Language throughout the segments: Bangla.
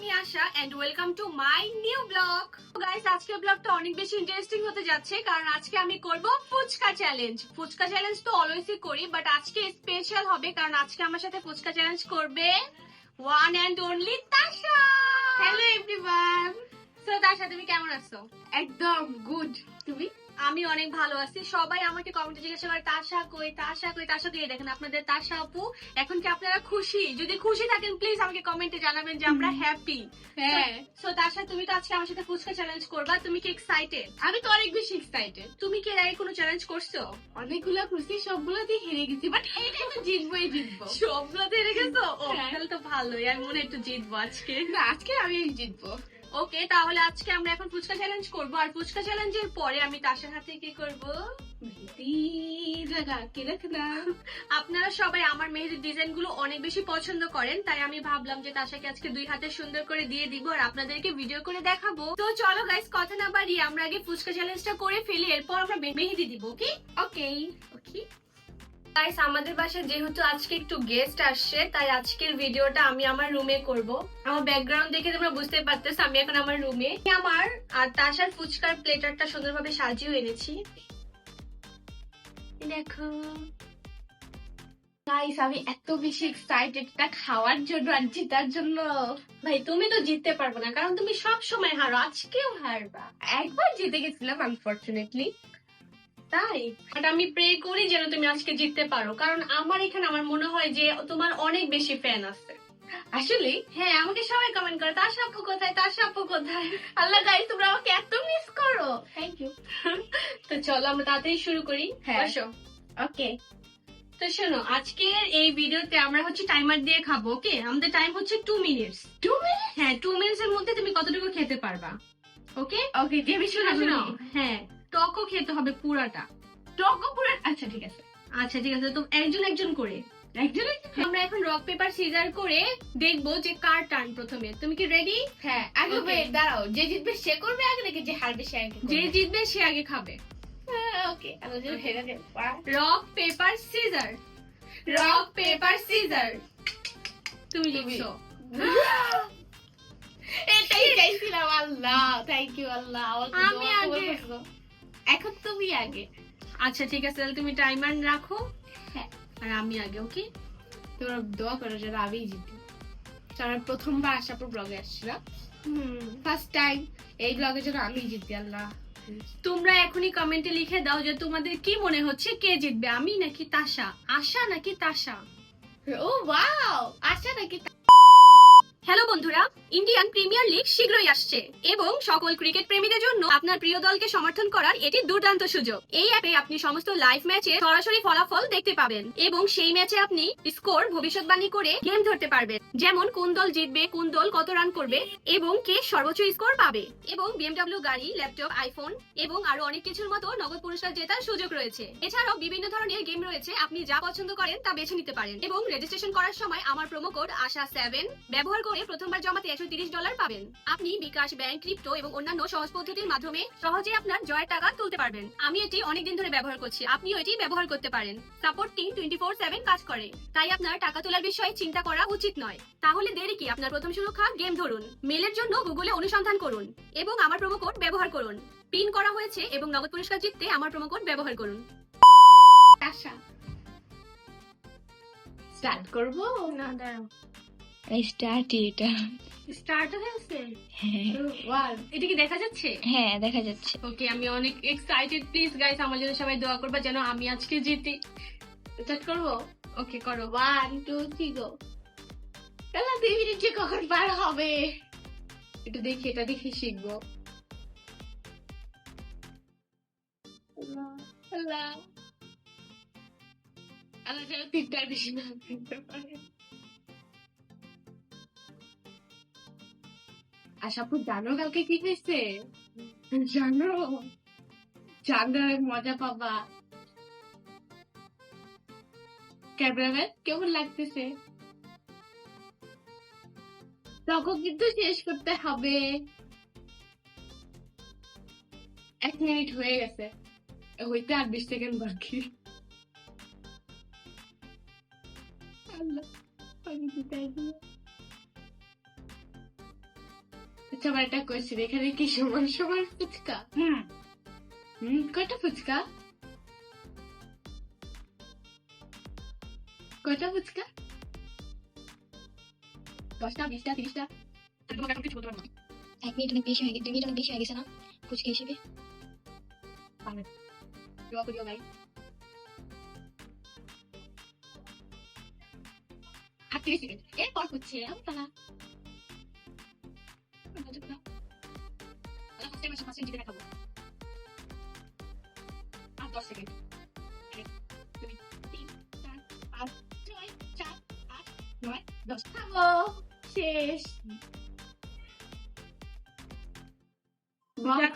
Me Asha and welcome to my new blog guys আজকের ব্লগটা অনেক বেশি ইন্টারেস্টিং হতে যাচ্ছে, কারণ আজকে আমি করব ফুচকা চ্যালেঞ্জ ফুচকা চ্যালেঞ্জ তো অলওয়েজই করি বাট আজকে স্পেশাল হবে, কারণ আজকে আমার সাথে ফুচকা চ্যালেঞ্জ করবে one and only Tasha hello everyone so Tasha তুমি কেমন আছো? একদম গুড তুমি? আমি অনেক ভালো আছি। সবাই আমাকে কমেন্টে জিজ্ঞাসা করে তাশা কই? তাশা কই? তাশা কই? দেখেন আপনাদের তাশা আপু এখন কি আপনারা খুশি? যদি খুশি থাকেন প্লিজ আমাকে কমেন্টে জানাবেন যে আমরা হ্যাপি হ্যাঁ। সো তাশা তুমি তো আজকে আমার সাথে ফুচকা চ্যালেঞ্জ করবা তুমি কি এক্সাইটেড আমি তো অনেক বেশি এক্সাইটেড তুমি কি এর আগে কোনো চ্যালেঞ্জ করছ? অনেকগুলো খুশি সবগুলোতে হেরে গেছি বাট এইটা তো জিতবই জিতবো। সবগুলোতে হেরে গেছো? ও হ্যাঁ। তাহলে তো ভালোই আমি মনে একটু জিতবো আজকে। না আজকে আমি জিতবো। ওকে তাহলে আজকে আমরা এখন ফুচকা চ্যালেঞ্জ করব। আর ফুচকা চ্যালেঞ্জের পরে আমি তাশার হাতে কি করব? আপনারা সবাই আমার মেহেদির ডিজাইনগুলো অনেক বেশি পছন্দ করেন তাই আমি ভাবলাম যে তাশাকে আজকে দুই হাতে সুন্দর করে দিয়ে দিব আর আপনাদেরকে ভিডিও করে দেখাবো। তো চলো গাইস কথা না বাড়িয়ে আমরা আগে ফুচকা চ্যালেঞ্জটা করে ফেলি এরপর আমরা মেহেদি দিব ওকে ওকে ওকে গাইস আমাদের বাসায় যেহেতু আজকে একটু গেস্ট আসছে, তাই আজকের ভিডিওটা আমি আমার রুমে করব। আমার ব্যাকগ্রাউন্ড দেখে তোমরা বুঝতে পারতেছ, আমি এখন আমার রুমে আমার আর তাসার ফুচকার প্লেটারটা সুন্দরভাবে সাজিয়ে এনেছি। দেখো। গাইস আমি এত বেশি এক্সাইটেড এটা খাওয়ার জন্য আর জেতার জন্য। ভাই, তুমি তো জিততে পারবে না, কারণ তুমি সব সময় হারো, আজকেও হারবা। একবার জিতে গেছিলাম আনফরচুনেটলি তাই? বাট আমি প্রে করি যেন তুমি আজকে জিততে পারো। কারণ আমার এখানে আমার মনে হয় যে তোমার অনেক বেশি ফ্যান আছে। আসলে হ্যাঁ আমাকে সবাই কমেন্ট করে তার সাপ্পু কোথায়? তার সাপ্পু কোথায়? আল্লাহ গাইস তোমরা আমাকে এত মিস করো। থ্যাংক ইউ তো চলো আমরা তাড়াতাড়ি শুরু করি। হ্যাঁ। ওকে তো শোনো আজকের এই ভিডিওতে আমরা হচ্ছে টাইমার দিয়ে খাব ওকে আমাদের টাইম হচ্ছে টু মিনিটস টু মিনিট হ্যাঁ টু মিনিটস এর মধ্যে তুমি কতটুকু খেতে পারবা ওকে ওকে যে আমি শুনে শোনো। হ্যাঁ। টকও খেতে হবে পুরাটা। টক পুরো আচ্ছা ঠিক আছে। আচ্ছা ঠিক আছে তো একজন একজন করে। একজন আমরা এখন রক পেপার সিজার করে দেখব যে কার টার্ন প্রথমে। তুমি কি রেডি হ্যাঁ আগে. দাঁড়াও যে জিতবে সে করবে আগে নাকি যে হারবে সে আগে যে জিতবে সে আগে খাবে। Okay rock paper scissor rock paper scissor তুমি তুমি। লিখছো। এটাই চাইছিলাম আল্লাহ। থ্যাংক ইউ আল্লাহ। আমি আগে। এখন তুমি আগে। আচ্ছা ঠিক আছে তাহলে তুমি টাইমার রাখো। হ্যাঁ। আর আমি আগে ওকে তোমরা দোয়া করো যেন আমি জিতি কারণ প্রথমবার আশাপুর ব্লগে আসছিলাম। ফার্স্ট টাইম এই ব্লগে যেন আমি জিতি আল্লাহ তোমরা এখনই কমেন্টে লিখে দাও যে তোমাদের কি মনে হচ্ছে কে জিতবে আমি নাকি তাশা? আশা নাকি তাশা? ও ওয়াও আশা নাকি হ্যালো বন্ধুরা। ইন্ডিয়ান প্রিমিয়ার লিগ শীঘ্রই আসছে এবং সকল ক্রিকেট প্রেমীদের জন্য আপনার প্রিয় দলকে সমর্থন করার এটি দুর্দান্ত সুযোগ। এই অ্যাপে আপনি সমস্ত লাইভ ম্যাচে সরাসরি ফলাফল দেখতে পাবেন এবং সেই ম্যাচে আপনি স্কোর ভবিষ্যৎবাণী করে গেম ধরতে পারবেন। যেমন কোন দল জিতবে, কোন দল কত রান করবে এবং কে সর্বোচ্চ স্কোর পাবে। এবং বিএমডব্লিউ গাড়ি ল্যাপটপ আইফোন এবং আরও অনেক কিছুর মতো নগদ পুরস্কার জেতার সুযোগ রয়েছে। এছাড়াও বিভিন্ন ধরনের গেম রয়েছে, আপনি যা পছন্দ করেন তা বেছে নিতে পারেন। এবং রেজিস্ট্রেশন করার সময় আমার প্রোমো কোড আশা সেভেন ব্যবহার করে প্রথমবার জমাতে একশো ডলার পাবেন। আপনি বিকাশ ব্যাংক, ক্রিপ্টো এবং অন্যান্য সহজ পদ্ধতির মাধ্যমে সহজে আপনার জয়ের টাকা তুলতে পারবেন। আমি এটি অনেকদিন ধরে ব্যবহার করছি। আপনিও এটি ব্যবহার করতে পারেন। Support team twenty four seven কাজ করে। তাই আপনার টাকা তোলার বিষয়ে চিন্তা করা উচিত নয়। তাহলে দেরি কি? আপনার প্রথম সুরক্ষা গেম ধরুন। মেলের জন্য গুগলে অনুসন্ধান করুন এবং আমার প্রোমো কোড ব্যবহার করুন। পিন করা হয়েছে এবং নগদ পুরস্কার জিততে আমার প্রোমো কোড ব্যবহার করুন। আশা। স্টার্ট করব? না, দাঁড়াও। স্টার্ট এটা। স্টার্ট হয়েছে? হ্যাঁ। এটা কি দেখা যাচ্ছে? হ্যাঁ দেখা যাচ্ছে। ওকে আমি অনেক এক্সাইটেড প্লিজ গাইস আমার জন্য সবাই দোয়া করবা যেন আমি আজকে জিতি। স্টার্ট করব? ওকে করো। ওয়ান টু থ্রি গো তাহলে দুই মিনিট যে কখন পার হবে? একটু দেখি এটা দেখে শিখব। আল্লাহ। আল্লাহ। তিনটার বেশি না জানো কালকে কি হয়েছে? জানো? জানো মজা পাবা। ক্যামেরাম্যান কেমন লাগতেছে? তখন কিন্তু শেষ করতে হবে। এক মিনিট হয়ে গেছে। হইতে আর বিশ সেকেন্ড বাকি। আল্লাহ, আচ্ছা আবার একটা কোয়েশ্চেন এখানে কি সমান সমান ফুচকা? হুম। হুম কয়টা ফুচকা? কয়টা ফুচকা? দশটা বিশটা তিরিশটা। এক মিনিট অনেক বেশি হয়ে গেছে দুই মিনিট অনেক বেশি হয়ে গেছে না? ফুচকা হিসেবে? দোয়া করিও ভাই। আটত্রিশ সেকেন্ড এরপর হচ্ছে আর দশ সেকেন্ড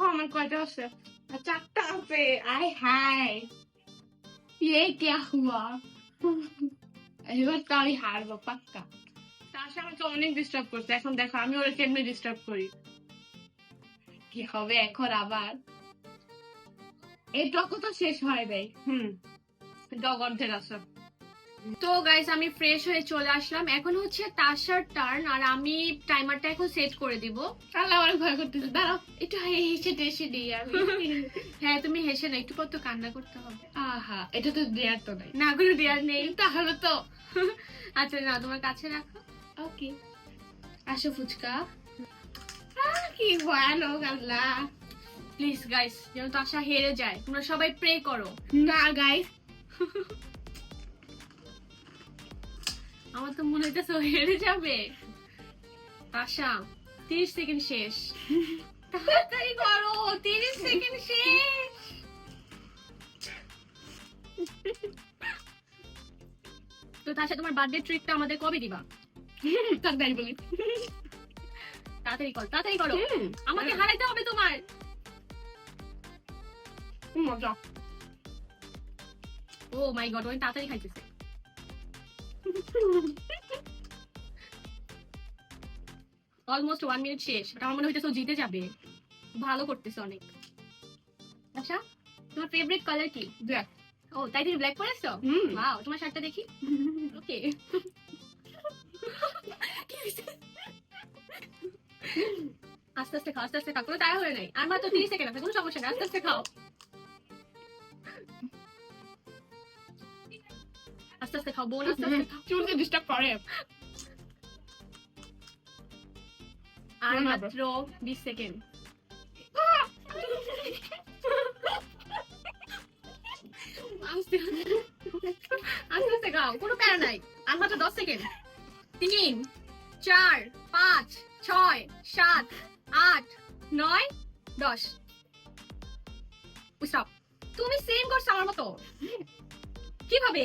আমার কয়টা চারটা আছে। পাক্কা। তার সাথে অনেক ডিস্টার্ব করছে। এখন দেখো, আমি ওরা কেমনি ডিস্টার্ব করি? কি হবে এখন আবার? এই টকো তো শেষ হয় নাই হুম ডগ অর্ধেক আছে তো গাইস আমি ফ্রেশ হয়ে চলে আসলাম। এখন হচ্ছে তাসার টার্ন আর আমি টাইমারটা এখন সেট করে দিব। তাহলে আমার ভয় করতেছে। দাঁড়াও একটু হেসে টেসে দিই আমি। হ্যাঁ তুমি হেসে না একটু পর তো কান্না করতে হবে। আহা এটা তো দেয়ার তো নাই। না কোনো দেওয়ার নেই। তাহলে তো। আচ্ছা না তোমার কাছে রাখো। ওকে আসো ফুচকা। তাসা হেরে যায়। তোমরা সবাই প্রে তিরিশ সেকেন্ড শেষ। তাড়াতাড়ি করো, তিরিশ সেকেন্ড শেষ। তো তোমার বার্থডে ট্রিকটা আমাদের কবে দিবা? তাড়াতাড়ি বলি তাড়াতাড়ি করো তাড়াতাড়ি করো। আমাকে। হারাইতে হবে তোমার। মজা। ও মাই গড ওই তাড়াতাড়ি খাইতেছে। অলমোস্ট ওয়ান মিনিট শেষ এটা আমার মনে হইতেছে জিতে যাবে। ভালো করতেছে অনেক। আচ্ছা তোমার ফেভারিট কালার কি? দেখ ও তাই তুমি ব্ল্যাক পরেছো? হুম। ওয়াও তোমার শার্টটা দেখি। ওকে আস্তে আস্তে খাও আস্তে আস্তে খাও কোনো তাড়া হয়ে নাই। আর মাত্র তিরিশ সেকেন্ড আছে কোনো সমস্যা নেই আস্তে আস্তে খাও। আস্তে আস্তে খাও বোন আস্তে আস্তে খাও। চুলকে ডিস্টার্ব করে। আর মাত্র বিশ সেকেন্ড। আস্তে আস্তে আস্তে খাও কোনো প্যারা নাই। আর মাত্র দশ সেকেন্ড। তিন চার পাঁচ ছয় সাত আট নয় দশ। তুমি সেম করছ আমার মতো? কীভাবে?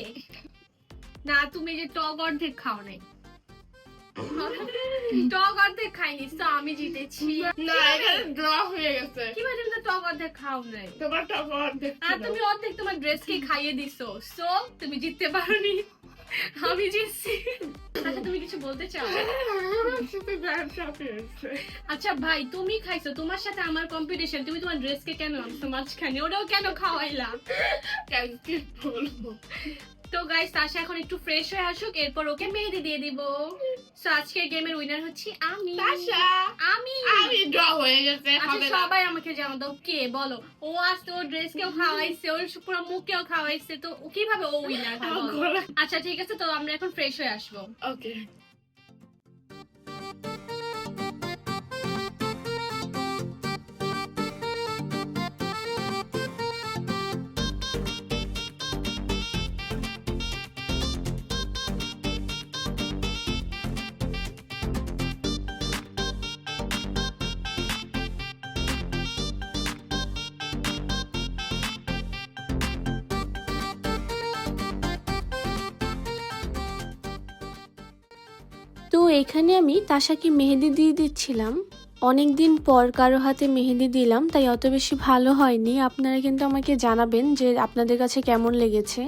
না তুমি যে টক অর্ধেক খাও নাই। টক অর্ধেক খাইনি তো আমি জিতেছি। না এখানে ড্র হয়ে গেছে। তুমি তো টক অর্ধেক খাও নাই? তোমার টাকা অর্ধেক আর তুমি অর্ধেক তোমার ড্রেসকে খাইয়ে দিছো? সো তুমি জিততে পারোনি। আমি জিতছি আচ্ছা তুমি কিছু বলতে চাও? আচ্ছা ভাই তুমি খাইছো তোমার সাথে আমার কম্পিটিশন তুমি তোমার ড্রেসকে কেন আনছো? মাঝখানে ওটাও কেন খাওয়াইলা? কি বলব। তো গাইস তাশা এখন একটু ফ্রেশ হয়ে আসুক এরপর ওকে মেহেদি দিয়ে দিব। সো আজকের গেমের উইনার হচ্ছি আমি। তাশা আমি। আমি ড্র হয়ে গেছে আচ্ছা সবাই আমাকে জানো দাও কে? বলো। ও আসতে ওর ড্রেস কেও খাওয়াইছে ওর পুরো মুখকেও খাওয়াইছে তো ও কীভাবে ও উইনার আচ্ছা ঠিক আছে তো আমরা এখন ফ্রেশ হয়ে আসব। ওকে তো এখানে আমি তাসাকে মেহেদি দিয়ে দিচ্ছিলাম। অনেক দিন পর কারও হাতে মেহেদি দিলাম, তাই অত বেশি ভালো হয়নি। আপনারা কিন্তু আমাকে জানাবেন যে আপনাদের কাছে কেমন লেগেছে।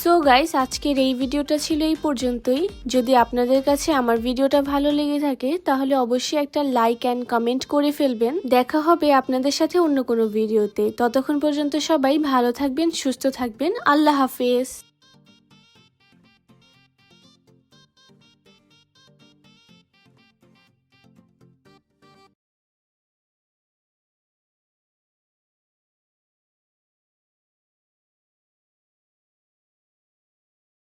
সো গাইস আজকের এই ভিডিওটা ছিল এই পর্যন্তই। যদি আপনাদের কাছে আমার ভিডিওটা ভালো লেগে থাকে, তাহলে অবশ্যই একটা লাইক অ্যান্ড কমেন্ট করে ফেলবেন। দেখা হবে আপনাদের সাথে অন্য কোনো ভিডিওতে ততক্ষণ পর্যন্ত সবাই ভালো থাকবেন, সুস্থ থাকবেন। আল্লাহ হাফেজ।